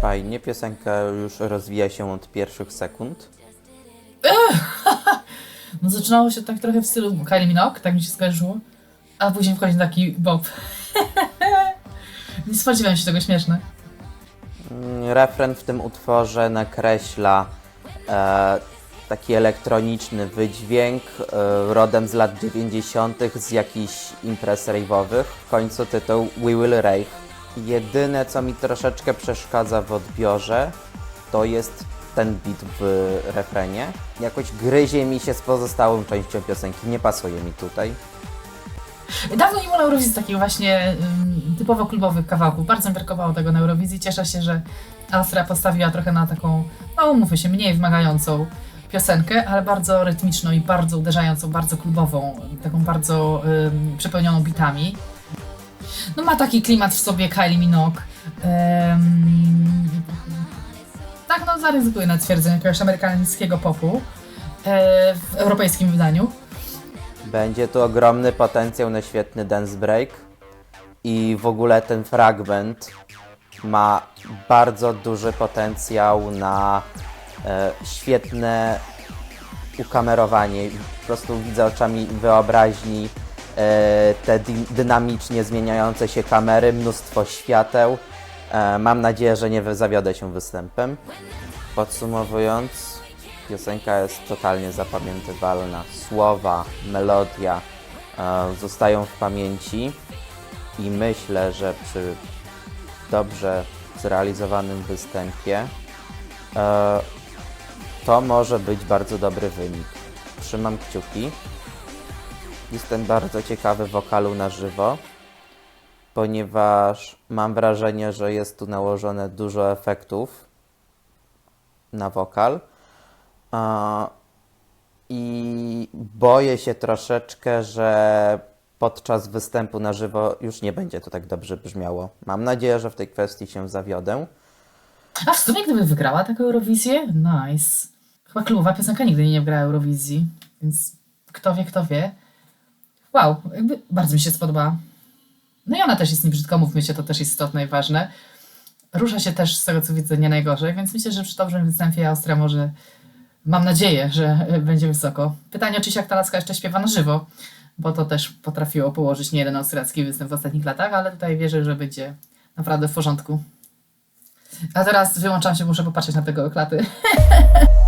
Fajnie, piosenka już rozwija się od pierwszych sekund. No zaczynało się tak trochę w stylu Kylie Minogue, tak mi się skojarzyło. A później wchodzi taki Bob. Nie spodziewałem się tego śmieszne. Mm, Refren w tym utworze nakreśla e, taki elektroniczny wydźwięk e, rodem z lat 90. z jakichś imprez rave'owych. W końcu tytuł We Will Rave. Jedyne co mi troszeczkę przeszkadza w odbiorze to jest ten beat w refrenie. Jakoś gryzie mi się z pozostałą częścią piosenki, nie pasuje mi tutaj. Dawno nie było na Eurowizji takich właśnie ym, typowo klubowych kawałków. Bardzo mi brakowało tego na Eurowizji. Cieszę się, że Austria postawiła trochę na taką, no umówmy się, mniej wymagającą piosenkę, ale bardzo rytmiczną i bardzo uderzającą, bardzo klubową, taką bardzo ym, przepełnioną bitami. No ma taki klimat w sobie Kylie Minogue. Ym, tak, no zaryzykuję na twierdzenie jakiegoś amerykańskiego popu e, w europejskim wydaniu. Będzie tu ogromny potencjał na świetny dance break i w ogóle ten fragment ma bardzo duży potencjał na e, świetne ukamerowanie. Po prostu widzę oczami wyobraźni te dy, dynamicznie zmieniające się kamery, mnóstwo świateł. E, mam nadzieję, że nie zawiodę się występem. Podsumowując, piosenka jest totalnie zapamiętywalna. Słowa, melodia e, zostają w pamięci i myślę, że przy dobrze zrealizowanym występie e, to może być bardzo dobry wynik. Trzymam kciuki. Jestem bardzo ciekawy wokalu na żywo, ponieważ mam wrażenie, że jest tu nałożone dużo efektów na wokal. I boję się troszeczkę, że podczas występu na żywo już nie będzie to tak dobrze brzmiało. Mam nadzieję, że w tej kwestii się zawiodę. A w sumie gdyby wygrała taką Eurowizję, nice. Chyba klubowa piosenka nigdy nie wygrała Eurowizji, więc kto wie, kto wie. Wow, jakby bardzo mi się spodobała. No i ona też jest niebrzydka, mówmy się, to też istotne i ważne. Rusza się też z tego, co widzę, nie najgorzej, więc myślę, że przy dobrym występie Austria może, mam nadzieję, że będzie wysoko. Pytanie oczywiście, jak ta laska jeszcze śpiewa na żywo, bo to też potrafiło położyć nie jeden austriacki występ w ostatnich latach, ale tutaj wierzę, że będzie naprawdę w porządku. A teraz wyłączam się, muszę popatrzeć na tego klaty.